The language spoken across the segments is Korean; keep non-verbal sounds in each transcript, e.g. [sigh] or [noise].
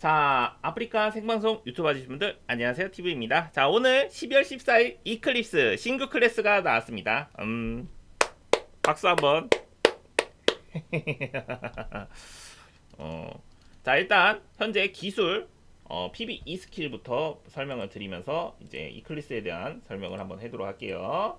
자, 아프리카 생방송 유튜브 봐주신 분들 안녕하세요. TV입니다. 자, 오늘 12월 14일 이클립스 신규 클래스가 나왔습니다. 음, 박수 한번. [laughs] 어, 자, 일단 현재 기술 어, PB2 스킬부터 설명을 드리면서 이제 이클립스에 대한 설명을 한번 해도록 할게요.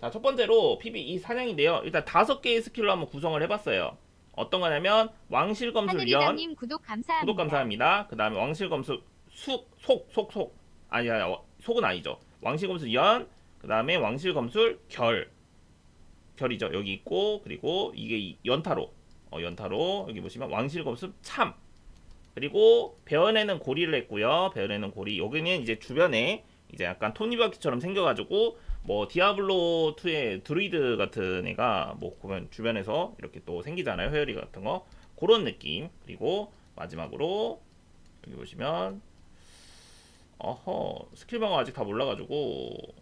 자, 첫 번째로 PB2 사냥인데요. 일단 다섯 개의 스킬로 한번 구성을 해 봤어요. 어떤 거냐면 왕실검술 연 하늘이장님 구독 감사합니다. 구독 감사합니다. 그 다음에 왕실검술 수, 속, 속, 속. 아니, 아니, 어, 속은 아니죠. 왕실검술 연, 그 다음에 왕실검술 결. 결이죠. 여기 있고, 그리고 이게 이- 연타로. 어, 연타로. 여기 보시면 왕실검술 참. 그리고 베어내는 고리를 했고요. 베어내는 고리. 여기는 이제 주변에 이제 약간 토니바퀴처럼 생겨가지고 뭐 디아블로 2의 드루이드 같은 애가 뭐 보면 주변에서 이렇게 또 생기잖아요. 헤어리 같은 거. 그런 느낌. 그리고 마지막으로 여기 보시면 어허 스킬 방어 아직 다 몰라가지고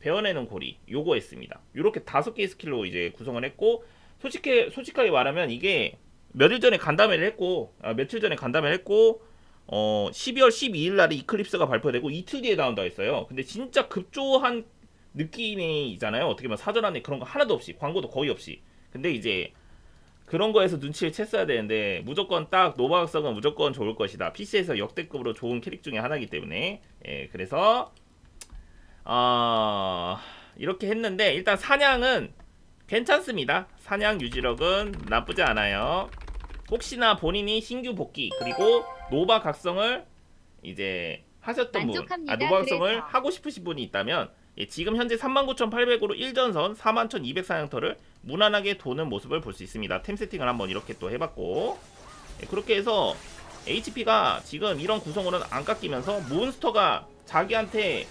베어내는 고리 요거 했습니다. 요렇게 다섯 개의 스킬로 이제 구성을 했고 솔직히 솔직하게 말하면 이게 며칠 전에 간담회를 했고 아, 며칠 전에 간담회를 했고 어 12월 12일 날에 이클립스가 발표되고 이틀 뒤에 나온다 했어요. 근데 진짜 급조한 느낌이잖아요. 어떻게 보면 사전 안에 그런 거 하나도 없이 광고도 거의 없이. 근데 이제 그런 거에서 눈치를 챘어야 되는데 무조건 딱 노바각성은 무조건 좋을 것이다. PC에서 역대급으로 좋은 캐릭 중에 하나이기 때문에 예, 그래서 어, 이렇게 했는데 일단 사냥은 괜찮습니다. 사냥 유지력은 나쁘지 않아요. 혹시나 본인이 신규 복귀 그리고 노바 각성을 이제 하셨던 분. 아, 노바 각성을. 하고 싶으신 분이 있다면 예, 지금 현재 39,800으로 1전선 41,200 사냥터를 무난하게 도는 모습을 볼 수 있습니다. 템 세팅을 한번 이렇게 또 해봤고 예, 그렇게 해서 HP가 지금 이런 구성으로는 안 깎이면서 몬스터가 자기한테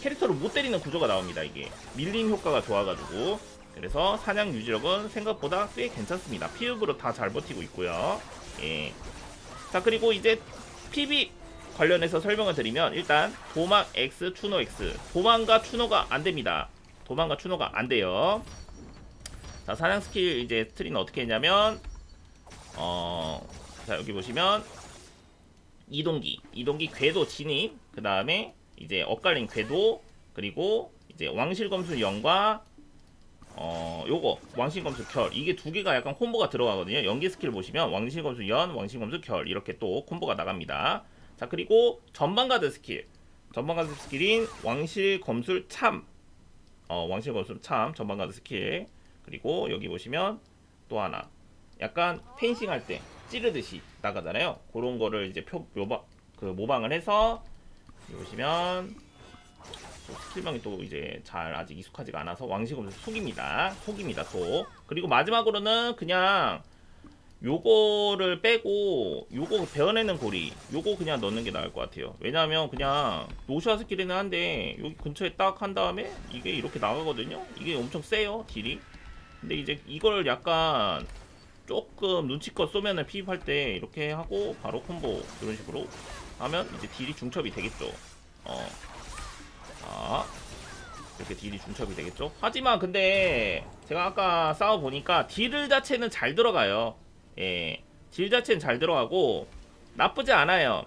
캐릭터를 못 때리는 구조가 나옵니다. 이게 밀림 효과가 좋아가지고 그래서 사냥 유지력은 생각보다 꽤 괜찮습니다. 피읍으로 다 잘 버티고 있고요. 예. 자 그리고 이제 PB 관련해서 설명을 드리면 일단 도망 X, 추노 X. 도망과 추노가 안 됩니다. 도망과 추노가 안 돼요. 자 사냥 스킬 이제 트리는 어떻게 했냐면 어 자 여기 보시면 이동기. 이동기 궤도 진입. 그 다음에 이제 엇갈린 궤도. 그리고 이제 왕실검술 영과 어 요거 왕실검술 결. 이게 두 개가 약간 콤보가 들어가거든요. 연기 스킬 보시면 왕실검술 연 왕실검술 결. 이렇게 또 콤보가 나갑니다 자 그리고 전방 가드 스킬 전방 가드 스킬인 왕실 검술 참 어, 왕실 검술 참 전방 가드 스킬 그리고 여기 보시면 또 하나 약간 펜싱 할 때 찌르듯이 나가잖아요. 그런 거를 이제 표 묘방 그 모방을 해서 여기 보시면 또 스킬방이 또 이제 잘 아직 익숙하지가 않아서 왕시검수 속입니다. 속입니다. 속. 그리고 마지막으로는 그냥 요거를 빼고 요거 베어내는 고리 요거 그냥 넣는 게 나을 것 같아요. 왜냐하면 그냥 노시아 스킬이는 한데 여기 근처에 딱 한 다음에 이게 이렇게 나가거든요. 이게 엄청 세요 딜이. 근데 이제 이걸 약간 조금 눈치껏 쏘면은 피입할 때 이렇게 하고 바로 콤보 이런 식으로 하면 이제 딜이 중첩이 되겠죠. 어. 자. 이렇게 딜이 중첩이 되겠죠. 하지만 근데 제가 아까 싸워 보니까 딜 자체는 잘 들어가요. 예. 딜 자체는 잘 들어가고 나쁘지 않아요.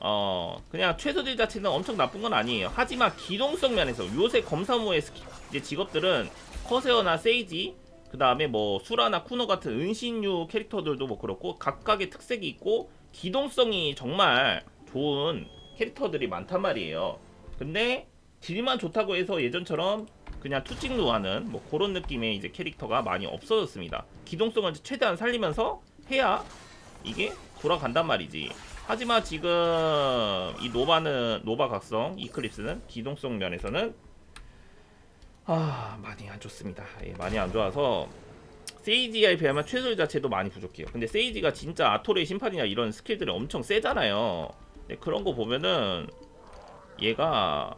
어, 그냥 최소 딜 자체는 엄청 나쁜 건 아니에요. 하지만 기동성 면에서 요새 검사모의 이제 직업들은 커세어나 세이지 그 다음에 뭐 수라나 쿠노 같은 은신류 캐릭터들도 뭐 그렇고 각각의 특색이 있고 기동성이 정말 좋은 캐릭터들이 많단 말이에요. 근데 딜만 좋다고 해서 예전처럼 그냥 투찍루 하는 뭐 그런 느낌의 이제 캐릭터가 많이 없어졌습니다. 기동성을 최대한 살리면서 해야 이게 돌아간단 말이지. 하지만 지금 이 노바는 노바 각성 이클립스는 기동성 면에서는 아 많이 안 좋습니다. 예, 많이 안 좋아서 세이지에 비하면 최소 자체도 많이 부족해요. 근데 세이지가 진짜 아토르의 심판이나 이런 스킬들이 엄청 세잖아요. 그런 거 보면은 얘가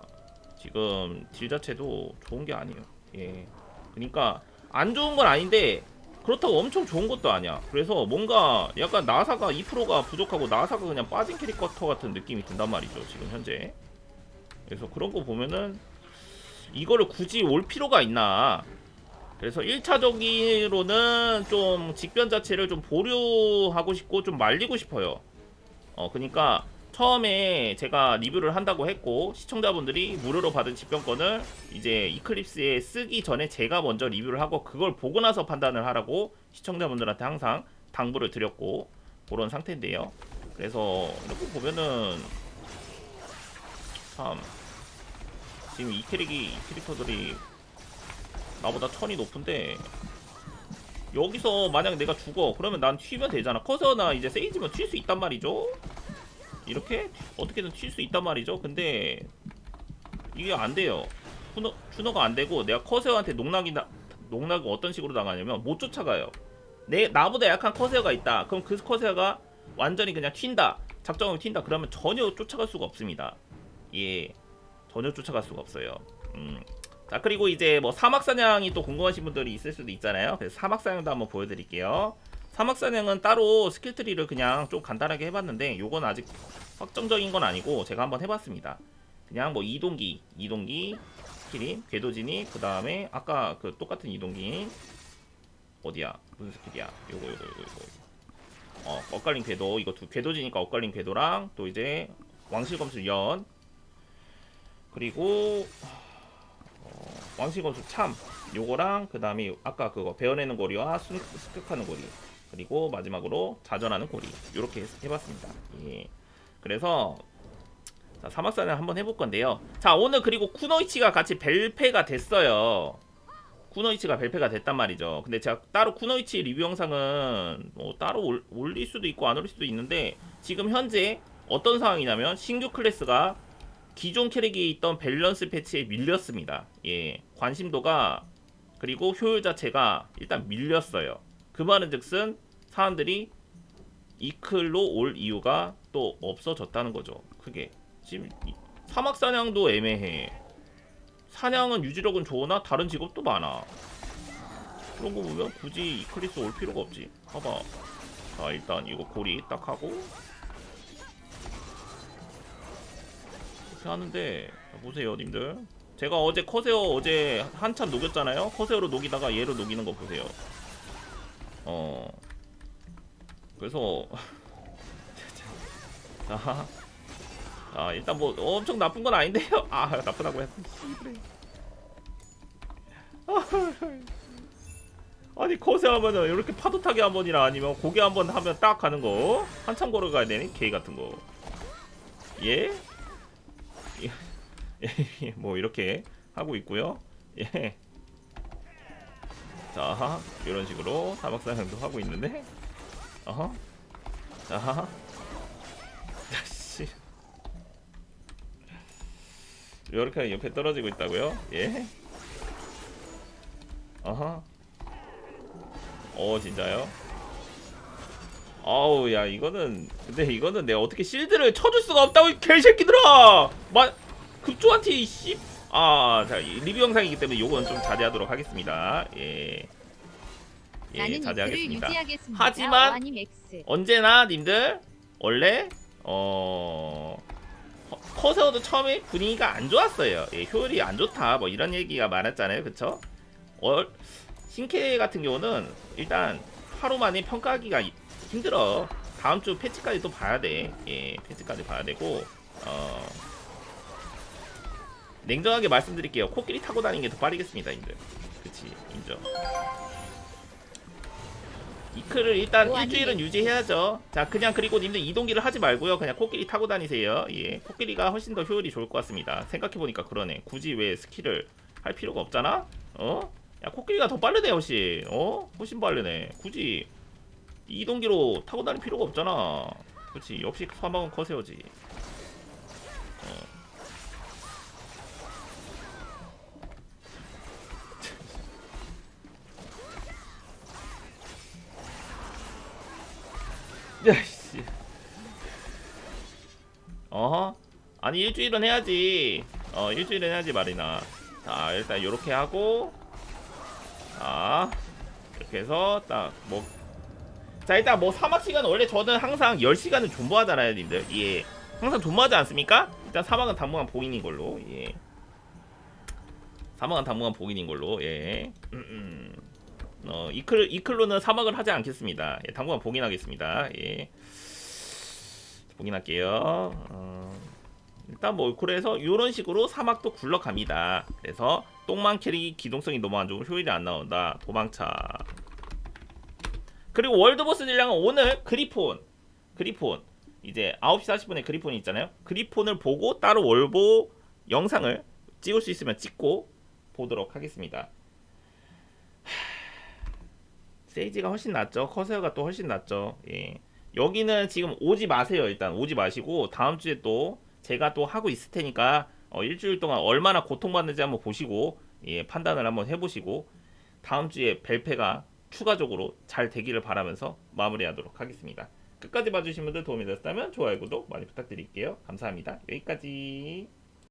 지금 딜 자체도 좋은 게 아니에요. 예. 그러니까 안 좋은 건 아닌데 그렇다고 엄청 좋은 것도 아니야. 그래서 뭔가 약간 나사가 2%가 부족하고 나사가 그냥 빠진 캐릭터 같은 느낌이 든단 말이죠. 지금 현재. 그래서 그런 거 보면은 이거를 굳이 올 필요가 있나. 그래서 1차적으로는 좀 직변 자체를 좀 보류하고 싶고 좀 말리고 싶어요. 어 그러니까 처음에 제가 리뷰를 한다고 했고 시청자분들이 무료로 받은 집병권을 이제 이클립스에 쓰기 전에 제가 먼저 리뷰를 하고 그걸 보고 나서 판단을 하라고 시청자분들한테 항상 당부를 드렸고 그런 상태인데요. 그래서 이렇게 보면은 참 지금 이 캐릭이 이 캐릭터들이 나보다 천이 높은데 여기서 만약 내가 죽어 그러면 난 튀면 되잖아 커서나 이제 세이지면 튈 수 있단 말이죠 이렇게 어떻게든 튈 수 있단 말이죠. 근데 이게 안 돼요. 추너, 추너가 안 되고 내가 커세어한테 농락이 나, 농락을 어떤 식으로 당하냐면 못 쫓아가요. 내 나보다 약한 커세어가 있다. 그럼 그 커세어가 완전히 그냥 튄다. 작정하고 튄다. 그러면 전혀 쫓아갈 수가 없습니다. 예. 전혀 쫓아갈 수가 없어요. 음. 자 그리고 이제 뭐 사막 사냥이 또 궁금하신 분들이 있을 수도 있잖아요. 그래서 사막 사냥도 한번 보여드릴게요. 사막 사냥은 따로 스킬 트리를 그냥 좀 간단하게 해봤는데 요건 아직 확정적인 건 아니고 제가 한번 해봤습니다. 그냥 뭐 이동기, 이동기, 스킬이 궤도진이 그 다음에 아까 그 똑같은 이동기. 어디야? 무슨 스킬이야? 요거 요거 요거 요거 어 엇갈린 궤도. 이거 두 궤도지니까 엇갈린 궤도랑 또 이제 왕실검술 연. 그리고 왕실검수 참. 요거랑 그 다음에 아까 그거 베어내는 고리와 습- 습격하는 고리 그리고 마지막으로 자전하는 고리 이렇게 해봤습니다 예. 그래서 자, 사막사냥 한번 해볼 건데요 자 오늘 그리고 쿠노이치가 같이 벨페가 됐어요 쿠노이치가 벨페가 됐단 말이죠 근데 제가 따로 쿠노이치 리뷰 영상은 뭐 따로 올, 올릴 수도 있고 안 올릴 수도 있는데 지금 현재 어떤 상황이냐면 신규 클래스가 기존 캐릭이 있던 밸런스 패치에 밀렸습니다. 예, 관심도가 그리고 효율 자체가 일단 밀렸어요. 그 말은 즉슨 사람들이 이클로 올 이유가 또 없어졌다는 거죠. 크게 지금 이- 사막 사냥도 애매해. 사냥은 유지력은 좋으나 다른 직업도 많아. 그런 거 보면 굳이 이클리스 올 필요가 없지. 봐봐. 자 일단 이거 고리 딱 하고 이렇게 하는데 자, 보세요 님들 제가 어제 커세어 어제 한참 녹였잖아요 커세어로 녹이다가 얘로 녹이는 거 보세요 어 그래서 자, [laughs] 자 일단 뭐 엄청 나쁜 건 아닌데요 아 나쁘다고 씨부레. [laughs] 아니 커세 하면은 이렇게 파도 타기 한 번이나 아니면 고개 한 번 하면 딱 가는 거 한참 걸어가야 되니 개 같은 거 예? [laughs] 예, 뭐 이렇게 하고 있고요. 예. 자, 이런 식으로 사막사냥도 하고 있는데, 어허, 자, 씨, 이렇게 옆에 떨어지고 있다고요? 예. 어허. 어, 진짜요? 아우 야 이거는 근데 이거는 내가 어떻게 실드를 쳐줄 수가 없다고 이 개새끼들아 마 급조한테 씨아자 리뷰 영상이기 때문에 요건 좀 자제하도록 하겠습니다 예. 예 자제하겠습니다. 하지만. 언제나 님들 원래 어 커- 커세어도 처음에 분위기가 안 좋았어요. 예, 효율이 안 좋다 뭐 이런 얘기가 많았잖아요, 그쵸? 어, 신캐 같은 경우는 일단 하루 만에 평가하기가 이- 힘들어. 다음 주 패치까지 또 봐야 돼. 예, 패치까지 봐야 되고 어 냉정하게 말씀드릴게요. 코끼리 타고 다니는 게 더 빠르겠습니다, 님들. 그치, 인정. 이클을 일단 뭐 일주일은 아니겠지. 유지해야죠. 자, 그냥 그리고 님들 이동기를 하지 말고요. 그냥 코끼리 타고 다니세요. 예, 코끼리가 훨씬 더 효율이 좋을 것 같습니다. 생각해보니까 그러네. 굳이 왜 스킬을 할 필요가 없잖아? 어? 야, 코끼리가 더 빠르네, 훨씬. 어? 훨씬 빠르네. 굳이 이동기로 타고 다닐 필요가 없잖아. 그렇지. 역시 사막은 커세어지. 야씨. 어허. 아니 일주일은 해야지. 어 일주일은 해야지 말이나. 자 일단 요렇게 하고. 자 이렇게 해서 딱 뭐. 자 일단 뭐 사막 시간 원래 저는 항상 10시간은 존버하잖아요 님들 예 항상 존버하지 않습니까? 일단 사막은 당분간 봉인인 걸로 예 사막은 당분간 봉인인 걸로 예 음, 음. 어 이클 이클로는 사막을 하지 않겠습니다 예 당분간 봉인하겠습니다 예 봉인할게요. 어, 일단 뭐 그래서 이런 식으로 사막도 굴러갑니다. 그래서 똥망 캐릭이 기동성이 너무 안 좋고 효율이 안 나온다. 도망차. 그리고 월드보스 딜량은 오늘 그리폰, 그리폰 이제 9시 40분에 그리폰이 있잖아요. 그리폰을 보고 따로 월보 영상을 찍을 수 있으면 찍고 보도록 하겠습니다. 세이지가 훨씬 낫죠. 커세어가 또 훨씬 낫죠. 예. 여기는 지금 오지 마세요. 일단 오지 마시고 다음 주에 또 제가 또 하고 있을 테니까 어, 일주일 동안 얼마나 고통받는지 한번 보시고 예, 판단을 한번 해보시고 다음 주에 벨페가 추가적으로 잘 되기를 바라면서 마무리하도록 하겠습니다. 끝까지 봐주신 분들 도움이 됐다면 좋아요, 구독 많이 부탁드릴게요. 감사합니다. 여기까지.